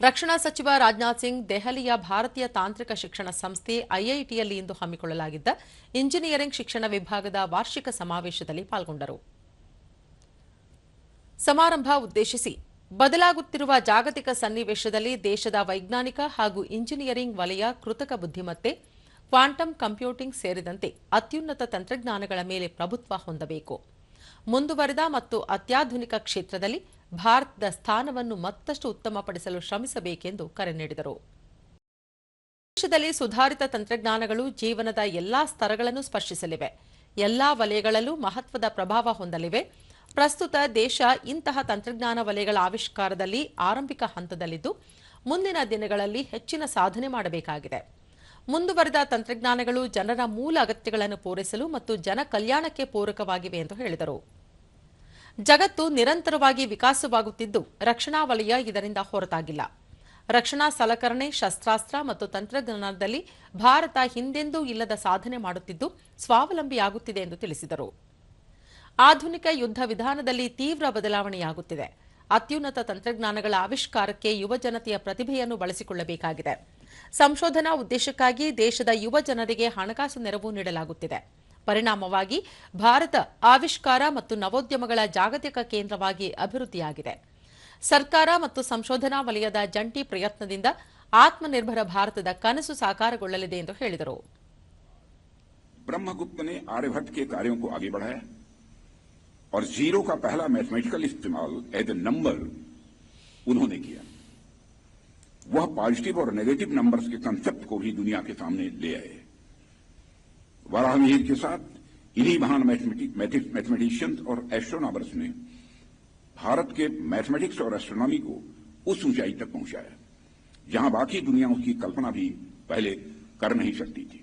ರಕ್ಷಣಾ ಸಚಿವ ರಾಜನಾಥ್ ಸಿಂಗ್ ದೆಹಲಿಯ ಭಾರತೀಯ ತಾಂತ್ರಿಕ ಶಿಕ್ಷಣ ಸಂಸ್ಥೆ ಐಐಟಿಯಲ್ಲಿ ಇಂದು ಹಮ್ಮಿಕೊಳ್ಳಲಾಗಿದ್ದ ಇಂಜಿನಿಯರಿಂಗ್ ಶಿಕ್ಷಣ ವಿಭಾಗದ ವಾರ್ಷಿಕ ಸಮಾವೇಶದಲ್ಲಿ ಪಾಲ್ಗೊಂಡರು. ಸಮಾರಂಭ ಉದ್ದೇಶಿಸಿ ಬದಲಾಗುತ್ತಿರುವ ಜಾಗತಿಕ ಸನ್ನಿವೇಶದಲ್ಲಿ ದೇಶದ ವೈಜ್ಞಾನಿಕ ಹಾಗೂ ಇಂಜಿನಿಯರಿಂಗ್ ವಲಯ ಕೃತಕ ಬುದ್ಧಿಮತ್ತೆ, ಕ್ವಾಂಟಮ್ ಕಂಪ್ಯೂಟಿಂಗ್ ಸೇರಿದಂತೆ ಅತ್ಯುನ್ನತ ತಂತ್ರಜ್ಞಾನಗಳ ಮೇಲೆ ಪ್ರಭುತ್ವ ಹೊಂದಬೇಕು. ಮುಂದುವರೆದ ಮತ್ತು ಅತ್ಯಾಧುನಿಕ ಕ್ಷೇತ್ರದಲ್ಲಿ ಭಾರತದ ಸ್ಥಾನವನ್ನು ಮತ್ತಷ್ಟು ಉತ್ತಮಪಡಿಸಲು ಶ್ರಮಿಸಬೇಕೆಂದು ಕರೆ ನೀಡಿದರು. ದೇಶದಲ್ಲಿ ಸುಧಾರಿತ ತಂತ್ರಜ್ಞಾನಗಳು ಜೀವನದ ಎಲ್ಲಾ ಸ್ತರಗಳನ್ನು ಸ್ಪರ್ಶಿಸಲಿವೆ. ಎಲ್ಲಾ ವಲಯಗಳಲ್ಲೂ ಮಹತ್ವದ ಪ್ರಭಾವ ಹೊಂದಲಿವೆ. ಪ್ರಸ್ತುತ ದೇಶ ಇಂತಹ ತಂತ್ರಜ್ಞಾನ ವಲಯಗಳ ಆವಿಷ್ಕಾರದಲ್ಲಿ ಆರಂಭಿಕ ಹಂತದಲ್ಲಿದ್ದು, ಮುಂದಿನ ದಿನಗಳಲ್ಲಿ ಹೆಚ್ಚಿನ ಸಾಧನೆ ಮಾಡಬೇಕಾಗಿದೆ. ಮುಂದುವರೆದ ತಂತ್ರಜ್ಞಾನಗಳು ಜನರ ಮೂಲ ಅಗತ್ಯಗಳನ್ನು ಪೂರೈಸಲು ಮತ್ತು ಜನ ಕಲ್ಯಾಣಕ್ಕೆ ಪೂರಕವಾಗಿವೆ ಎಂದು ಹೇಳಿದರು. ಜಗತ್ತು ನಿರಂತರವಾಗಿ ವಿಕಾಸವಾಗುತ್ತಿದ್ದು ರಕ್ಷಣಾ ವಲಯ ಇದರಿಂದ ಹೊರತಾಗಿಲ್ಲ. ರಕ್ಷಣಾ ಸಲಕರಣೆ, ಶಸ್ತ್ರಾಸ್ತ್ರ ಮತ್ತು ತಂತ್ರಜ್ಞಾನದಲ್ಲಿ ಭಾರತ ಹಿಂದೆಂದೂ ಇಲ್ಲದ ಸಾಧನೆ ಮಾಡುತ್ತಿದ್ದು ಸ್ವಾವಲಂಬಿಯಾಗುತ್ತಿದೆ ಎಂದು ತಿಳಿಸಿದರು. ಆಧುನಿಕ ಯುದ್ಧ ವಿಧಾನದಲ್ಲಿ ತೀವ್ರ ಬದಲಾವಣೆಯಾಗುತ್ತಿದೆ. ಅತ್ಯುನ್ನತ ತಂತ್ರಜ್ಞಾನಗಳ ಆವಿಷ್ಕಾರಕ್ಕೆ ಯುವ ಜನತೆಯ ಪ್ರತಿಭೆಯನ್ನು ಬಳಸಿಕೊಳ್ಳಬೇಕಾಗಿದೆ. ಸಂಶೋಧನಾ ಉದ್ದೇಶಕ್ಕಾಗಿ ದೇಶದ ಯುವ ಜನರಿಗೆ ಹಣಕಾಸು ನೆರವು ನೀಡಲಾಗುತ್ತಿದೆ. ಪರಿಣಾಮವಾಗಿ ಭಾರತ ಆವಿಷ್ಕಾರ ಮತ್ತು ನವೋದ್ಯಮಗಳ ಜಾಗತಿಕ ಕೇಂದ್ರವಾಗಿ ಅಭಿವೃದ್ಧಿಯಾಗಿದೆ ಸರ್ಕಾರ ಮತ್ತು ಸಂಶೋಧನಾ ವಲಯದ ಜಂಟಿ ಪ್ರಯತ್ನದಿಂದ ಆತ್ಮನಿರ್ಭರ ಭಾರತದ ಕನಸು ಸಾಕಾರಗೊಳ್ಳಲಿದೆ ಎಂದು ಹೇಳಿದರು ब्रह्मगुप्त ने आर्यभट्ट के कार्यों को आगे बढ़ाया और जीरो का पहला मैथमेटिकल इस्तेमाल एज ए नंबर उन्होंने किया वह पॉजिटिव और नेगेटिव नंबर्स के कंसेप्ट को भी दुनिया के सामने ले आए वराहमिहिर के साथ इन्हीं महान मैथमेटिशियंस और एस्ट्रोनॉमर्स ने भारत के मैथमेटिक्स और एस्ट्रोनॉमी को उस ऊंचाई तक पहुँचाया, जहाँ बाकी दुनिया उसकी कल्पना भी पहले कर नहीं सकती थी।